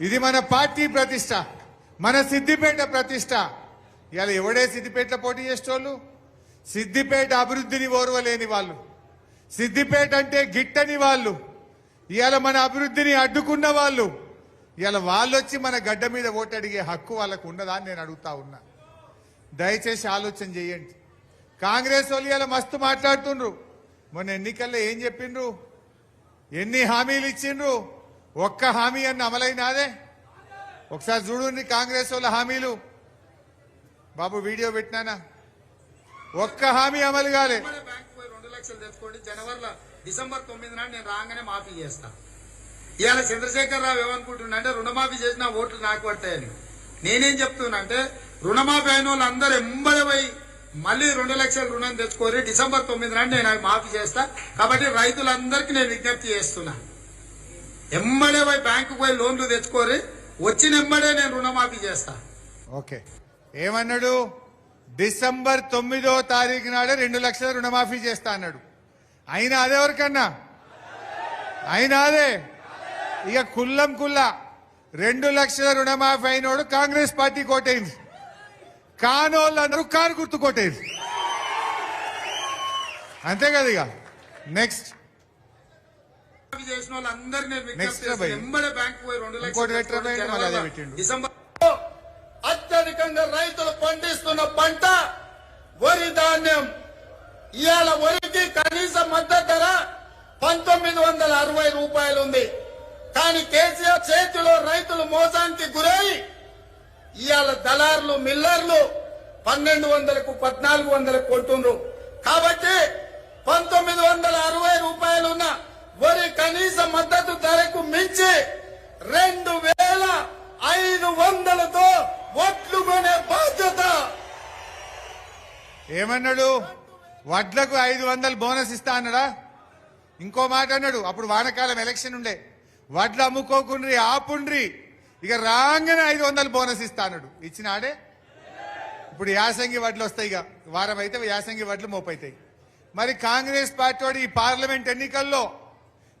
ఇది మన పార్టీ ప్రతిష్ట మన సిద్దిపేట ప్రతిష్ట. ఇవాళ ఎవడే సిద్దిపేటలో పోటీ చేసేటోళ్ళు? సిద్దిపేట అభివృద్ధిని ఓర్వలేని వాళ్ళు. సిద్దిపేట అంటే గిట్టని వాళ్ళు. ఇవాళ మన అభివృద్ధిని అడ్డుకున్న వాళ్ళు. ఇవాళ వాళ్ళు వచ్చి మన గడ్డ మీద ఓటు అడిగే హక్కు వాళ్ళకు ఉండదా అని నేను అడుగుతా ఉన్నా. దయచేసి ఆలోచన చేయండి. కాంగ్రెస్ వాళ్ళు ఇలా మస్తు మాట్లాడుతుండ్రు. మొన్న ఎన్నికల్లో ఏం చెప్పిండ్రు? ఎన్ని హామీలు ఇచ్చిండ్రు? ఒక్క హామీ అన్న అమలైనాదే ఒకసారి చూడండి కాంగ్రెస్ వాళ్ళ హామీలు. బాబు వీడియో పెట్టినానా? ఒక్క హామీ అమలు కాలే. పోయి రెండు లక్షలు తెచ్చుకోండి. జనవరిలో డిసెంబర్ తొమ్మిది నాడు నేను రాగానే మాఫీ చేస్తా. ఇవాళ చంద్రశేఖర్ రావు ఏమనుకుంటున్నా అంటే రుణమాఫీ చేసిన ఓట్లు నాకు పడతాయని. నేనేం చెప్తున్నా అంటే రుణమాఫీ అయిన వాళ్ళు అందరూ ఎంబడి మళ్ళీ రెండు లక్షల రుణం తెచ్చుకోరి డిసెంబర్ తొమ్మిది నాడు నేను అవి మాఫీ చేస్తా. కాబట్టి రైతులందరికీ నేను విజ్ఞప్తి చేస్తున్నాను ఎమ్మడే పోయి బ్యాంకు పోయి లోన్లు తెచ్చుకోరి వచ్చిన ఎమ్మడే నేను రుణమాఫీ చేస్తా. ఓకే. ఏమన్నాడు? డిసెంబర్ తొమ్మిదో తారీఖు నాడే రెండు లక్షల రుణమాఫీ చేస్తా అన్నాడు. అయినా అదే ఎవరికన్నా? అయినా అదే. ఇక కుల్లం కుల్ల. రెండు లక్షల రుణమాఫీ అయినోడు కాంగ్రెస్ పార్టీ కోటైంది. కానోళ్ళందరూ కారు గుర్తు కోటైంది. అంతే కదా ఇక. నెక్స్ట్ చేసిన బ్యాంకు పోయి రెండు లక్షలు పెట్టిండు. డిసెంబర్ అత్యధికంగా రైతులు పండిస్తున్న పంట వరి ధాన్యం. ఇవాళ వరికి కనీస మద్దతు ధర పంతొమ్మిది వందల అరవై రూపాయలు ఉంది. కానీ కేసీఆర్ చేతిలో రైతులు మోసానికి గురై ఇవాళ దళారులు మిల్లర్లు పన్నెండు వందలకు పద్నాలుగు వందలకు కొంటుండ్రు. కాబట్టి పంతొమ్మిది వందల అరవై రూపాయలు ఉన్న వరి కనీస మద్దతు ధరకు మించి రెండు వేల ఐదు వందలతో ఒట్లు కొనే బాధ్యత. ఏమన్నాడు? వడ్లకు ఐదు వందలు బోనస్ ఇస్తా అన్నాడా? ఇంకో మాట అన్నాడు. అప్పుడు వానకాలం ఎలక్షన్ ఉండే. వడ్లు అమ్ముకోకుండ్రి ఆపుండ్రి. ఇక రాగానే ఐదు వందలు బోనస్ ఇస్తా అన్నాడు. ఇచ్చినాడే? ఇప్పుడు యాసంగి వడ్లు వస్తాయి ఇక. వారం అయితే యాసంగి వడ్లు మోపైతాయి. మరి కాంగ్రెస్ పార్టీ వాడు ఈ పార్లమెంట్ ఎన్నికల్లో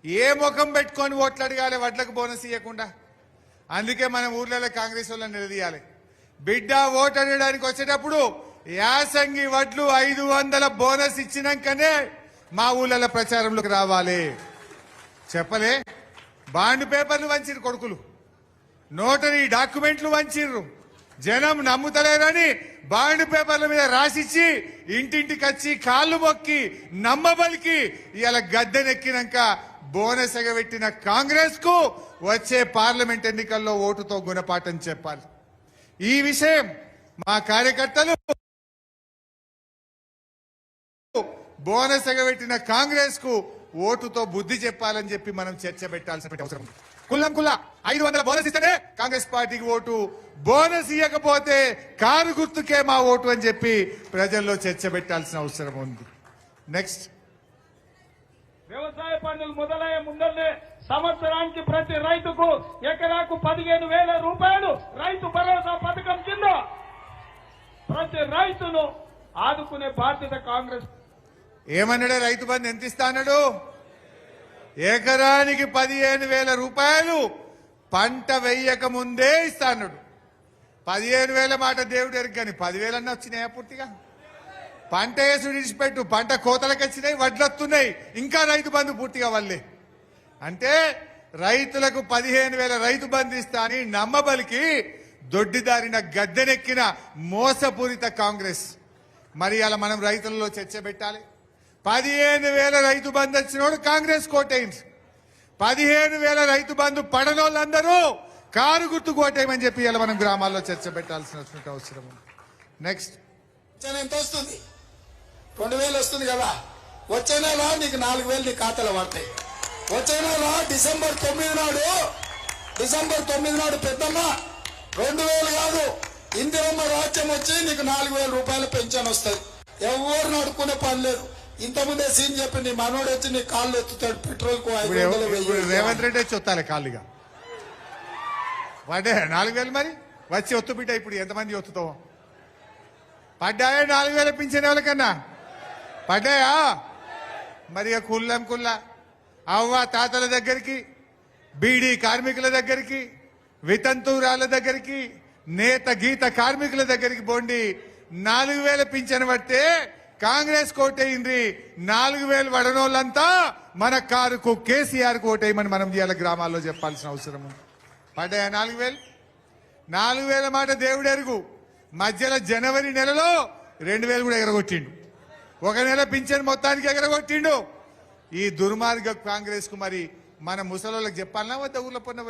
ఏ ముఖం పెట్టుకొని ఓట్లు అడగాలి వడ్లకు బోనస్ ఇవ్వకుండా అందుకే మనం ఊర్లలో కాంగ్రెస్ వాళ్ళని నిలదీయాలి. బిడ్డ ఓటు అడగడానికి వచ్చేటప్పుడు యాసంగి వడ్లు ఐదు వందల బోనస్ ఇచ్చినాకనే మా ఊళ్ళలో ప్రచారంలోకి రావాలి. చెప్పలే? బాండ్ పేపర్లు వంచిరు కొడుకులు. నోటరీ డాక్యుమెంట్లు వంచిర్రు. జనం నమ్ముతలేరని బాండ్ పేపర్ల మీద రాసిచ్చి ఇంటింటికి వచ్చి కాళ్ళు మొక్కి నమ్మబలికి ఇలా గద్దెనెక్కినాక బోనస్ ఎగబెట్టిన కాంగ్రెస్కు వచ్చే పార్లమెంట్ ఎన్నికల్లో ఓటుతో గుణపాఠం చెప్పాలి. ఈ విషయం మా కార్యకర్తలు బోనస్ ఎగబెట్టిన కాంగ్రెస్కు ఓటుతో బుద్ధి చెప్పాలని చెప్పి మనం చర్చ పెట్టాల్సిన అవసరం ఉంది. కుల్లం కుల్ల ఐదు వందల బోనస్ ఇస్తేనే కాంగ్రెస్ పార్టీకి ఓటు. బోనస్ ఇవ్వకపోతే కారు గుర్తుకే మా ఓటు అని చెప్పి ప్రజల్లో చర్చ పెట్టాల్సిన అవసరం ఉంది. నెక్స్ట్ వ్యవసాయ పనులు సంవత్సరానికి ప్రతి రైతుకు ఎకరాకు పదిహేను వేల రూపాయలు రైతు భరోసా పథకం కింద ప్రతి రైతును ఆదుకునే బాధ్యత కాంగ్రెస్ ఏమన్నాడు రైతు బంధు? ఎంత ఇస్తా అన్నాడు? ఎకరానికి పదిహేను వేల రూపాయలు పంట వెయ్యక ముందే ఇస్తా పదిహేను వేల మాట దేవుడు ఎరుగు కానీ పదివేలన్నా వచ్చినాయా పూర్తిగా? పంట వేసి విడిచిపెట్టు పంట కోతలకు వచ్చినాయి వడ్లు వస్తున్నాయి ఇంకా రైతు బంధు పూర్తిగా వల్లే. అంటే రైతులకు పదిహేను వేల రైతు బంధిస్తా అని నమ్మబలికి దొడ్డిదారిన గద్దెనెక్కిన మోసపూరిత కాంగ్రెస్. మరి అలా మనం రైతులలో చర్చ పెట్టాలి. పదిహేను వేల రైతు బంధు వచ్చినోడు కాంగ్రెస్ కోటైన్స్ పదిహేను వేల రైతు బంధు పడనోళ్ళందరూ కారు గుర్తు కోటేయమని చెప్పి ఇలా మనం గ్రామాల్లో చర్చ పెట్టాల్సిన అవసరం నెక్స్ట్ ఎంత వస్తుంది? రెండు వేలు వస్తుంది కదా. వచ్చే నెల నీకు నాలుగు వేలు నీ ఖాతాలో పడతాయి. వచ్చే నెల డిసెంబర్ తొమ్మిది నాడు. డిసెంబర్ తొమ్మిది నాడు పెద్దమ్మ రెండు వేలు కాదు. ఇందిరమ్మ రాజ్యం వచ్చి నీకు నాలుగు వేల రూపాయల పెన్షన్ వస్తుంది. ఎవరు నడుకునే పని లేదు. ఇంతకుముందే సీన్ చెప్పి నీ మనోడు వచ్చి నీ కాళ్ళు ఎత్తుతాడు. పెట్రోల్కు రేవంత్ రెడ్డి వచ్చి వస్తాలే ఖాళీగా పడ్డా నాలుగు వేలు మరి? వచ్చి ఒత్తు బిడ్డ ఇప్పుడు ఎంతమంది ఒత్తుతావు? పడ్డాయా? నాలుగు వేల పింఛన్ ఎవరికన్నా? పడ్డాయా? మరి కుల్లం కుల్ల. అవ్వ తాతల దగ్గరికి బీడీ కార్మికుల దగ్గరికి వితంతురాల దగ్గరికి నేత గీత కార్మికుల దగ్గరికి పోండి. నాలుగు వేల పింఛన్ పడితే కాంగ్రెస్ కోటయింది. నాలుగు వేలు వడనోళ్ళంతా మన కారుకు కేసీఆర్ కోటేయమని మనం ఇవాళ గ్రామాల్లో చెప్పాల్సిన అవసరం పడ్డాయా నాలుగు వేలు? నాలుగు వేల మాట దేవుడెరుగు మధ్యలో జనవరి నెలలో రెండు వేలు కూడా ఎగరగొట్టిండు. ఒక నెల పింఛన్ మొత్తానికి ఎగరగొట్టిండు. ఈ దుర్మార్గ కాంగ్రెస్కు మరి మన ముసలోళ్ళకి చెప్పాలన్నా వద్ద ఊర్లో పొన్న